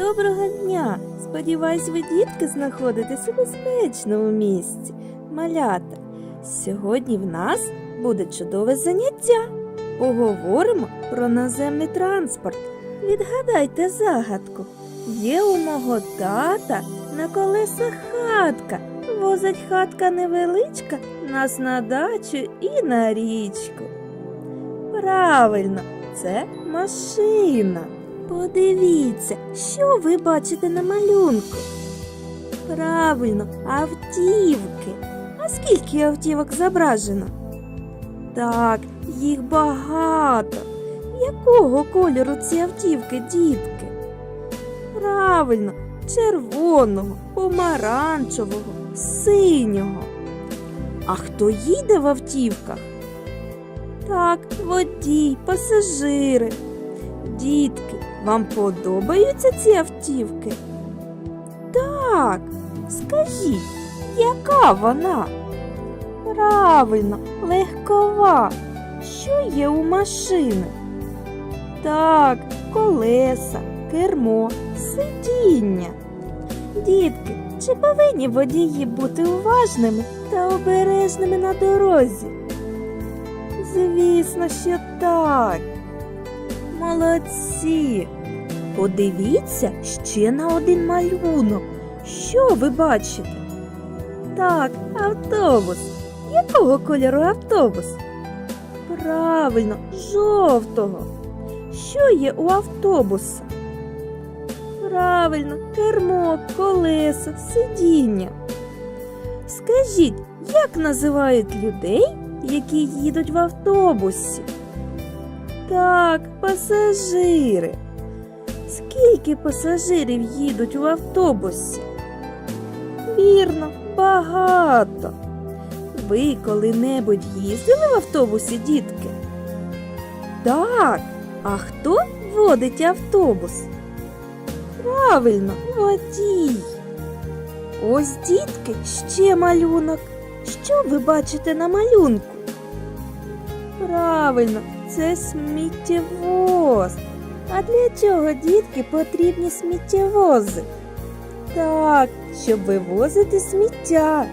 Доброго дня! Сподіваюсь, ви дітки знаходитесь у безпечному місці. Малята. Сьогодні в нас буде чудове заняття. Поговоримо про наземний транспорт. Відгадайте загадку. Є у мого тата на колесах хатка. Возить хатка невеличка, нас на дачу і на річку. Правильно, це машина. Подивіться, що ви бачите на малюнку. Правильно, автівки. А скільки автівок зображено? Так, їх багато. Якого кольору ці автівки, дітки? Правильно, червоного, помаранчевого, синього. А хто їде в автівках? Так, водій, пасажири. Дітки, вам подобаються ці автівки? Так, скажіть, яка вона? Правильно, легкова. Що є у машини? Так, колеса, кермо, сидіння. Дітки, чи повинні водії бути уважними та обережними на дорозі? Звісно, що так. Молодці. Подивіться ще на один малюнок. Що ви бачите? Так, автобус. Якого кольору автобус? Правильно, жовтого. Що є у автобуса? Правильно, кермо, колеса, сидіння. Скажіть, як називають людей, які їдуть в автобусі? Так, пасажири. Скільки пасажирів їдуть у автобусі? Вірно, багато. Ви коли-небудь їздили в автобусі, дітки? Так. А хто водить автобус? Правильно, водій. Ось, дітки, ще малюнок. Що ви бачите на малюнку? Правильно, це сміттєвоз. А для чого дітки потрібні сміттєвози? Так, щоб вивозити сміття.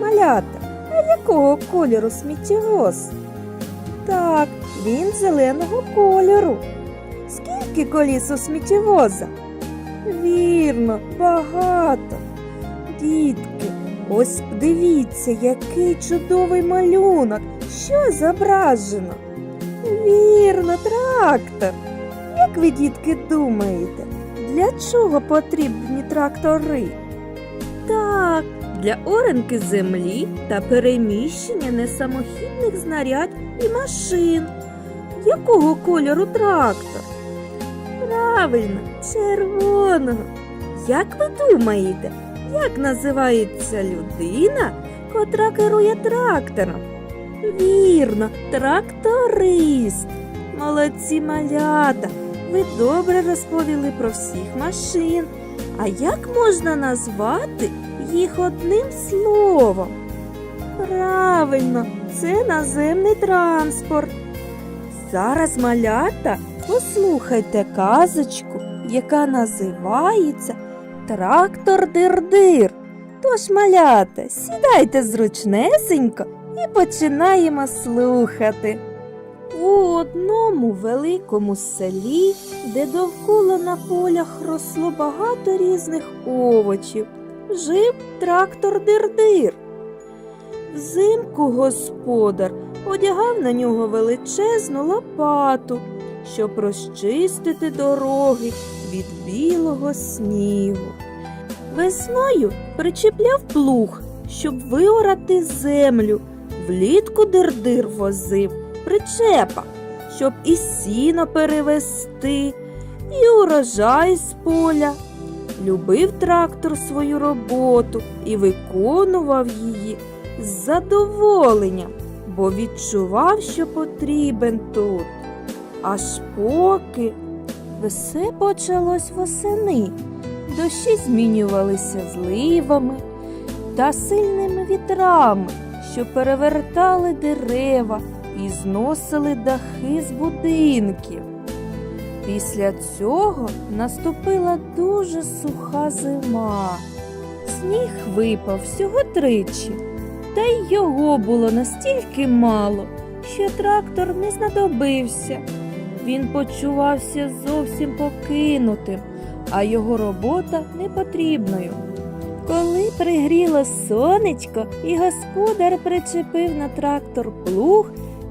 Малята, а якого кольору сміттєвоз? Так, він зеленого кольору. Скільки коліс у сміттєвоза? Вірно, багато. Дітки, ось дивіться, який чудовий малюнок. Що зображено? Вірно, трактор. Як ви, дітки, думаєте, для чого потрібні трактори? Так, для оренки землі та переміщення несамохідних знарядь і машин. Якого кольору трактор? Правильно, червоного. Як ви думаєте, як називається людина, котра керує трактором? Вірно, тракторист. Молодці малята. Ви добре розповіли про всіх машин. А як можна назвати їх одним словом? Правильно, це наземний транспорт. Зараз малята послухайте казочку, яка називається Трактор дир-дир. Тож, малята, сідайте зручнесенько і починаємо слухати. У одному великому селі, де довкола на полях росло багато різних овочів, жив трактор дир-дир. Взимку господар одягав на нього величезну лопату, щоб розчистити дороги від білого снігу. Весною причіпляв плуг, щоб виорати землю. Влітку дир-дир возив причепа, щоб і сіно перевести, і урожай з поля. Любив трактор свою роботу і виконував її з задоволенням, бо відчував, що потрібен тут. Аж поки все почалось восени, дощі змінювалися зливами та сильними вітрами, що перевертали дерева і зносили дахи з будинків. Після цього наступила дуже суха зима. Сніг випав всього тричі, та й його було настільки мало, що трактор не знадобився. Він почувався зовсім покинутим, а його робота непотрібною. Коли пригріло сонечко і господар причепив на трактор плуг,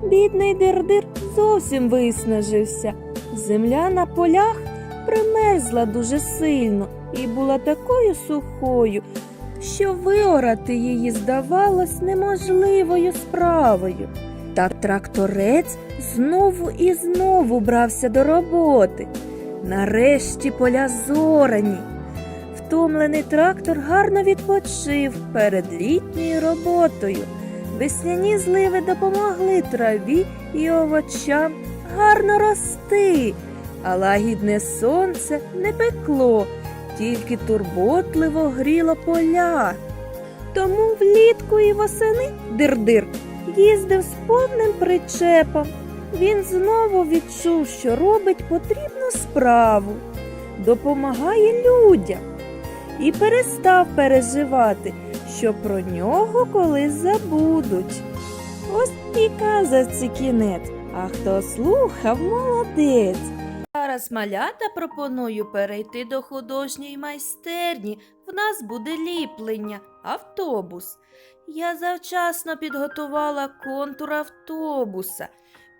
бідний дирдир зовсім виснажився. Земля на полях примерзла дуже сильно і була такою сухою, що виорати її здавалось неможливою справою. Та тракторець знову і знову брався до роботи. Нарешті поля зорані. Втомлений трактор гарно відпочив перед літньою роботою. Весняні зливи допомогли траві і овочам гарно рости, а лагідне сонце не пекло, тільки турботливо гріло поля. Тому влітку і восени дирдир їздив з повним причепом. Він знову відчув, що робить потрібну справу, допомагає людям і перестав переживати, що про нього колись забудуть. Ось і казавці кінець, а хто слухав, молодець. Зараз малята пропоную перейти до художньої майстерні. В нас буде ліплення, автобус. Я завчасно підготувала контур автобуса.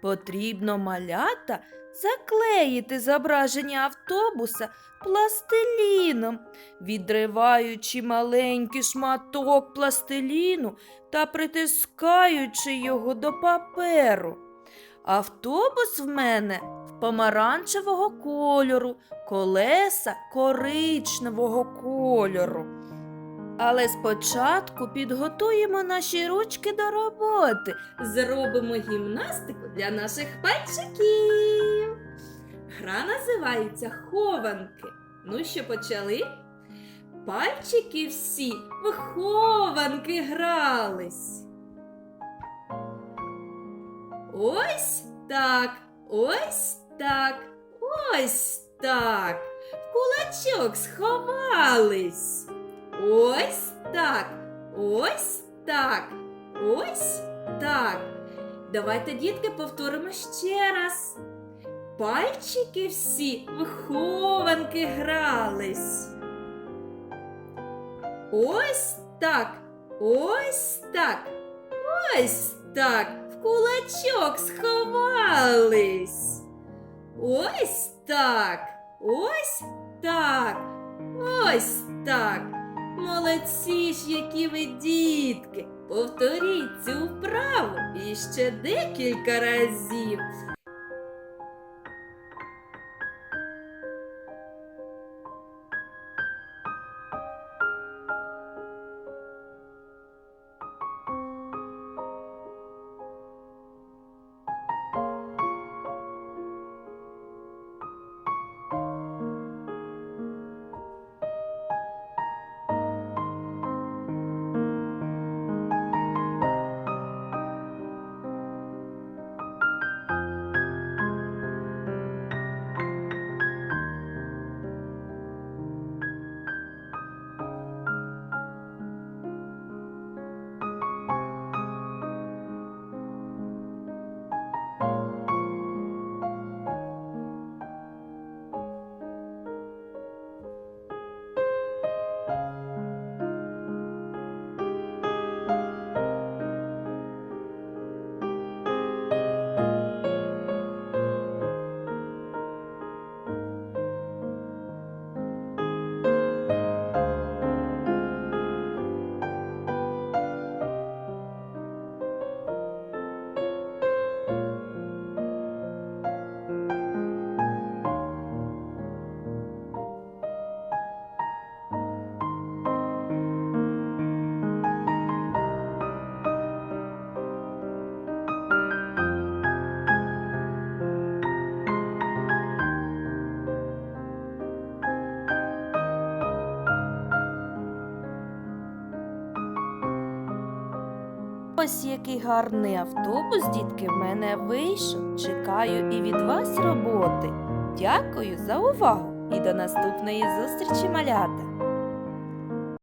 Потрібно малята заклеїти зображення автобуса пластиліном, відриваючи маленький шматок пластиліну та притискаючи його до паперу. Автобус в мене помаранчевого кольору, колеса коричневого кольору. Але спочатку підготуємо наші ручки до роботи. Зробимо гімнастику для наших пальчиків. Гра називається хованки. Ну що почали? Пальчики всі в хованки грались. Ось так, ось так, ось так. В кулачок сховались. Так, ось так, ось так. Давайте, дітки, повторимо ще раз. Пальчики всі в хованки грались. Ось так, ось так, ось так. В кулачок сховались. Ось так, ось так, ось так. Молодці ж, які ви дітки. Повторіть цю вправу іще декілька разів. Ось який гарний автобус, дітки, в мене вийшов. Чекаю і від вас роботи. Дякую за увагу і до наступної зустрічі, малята!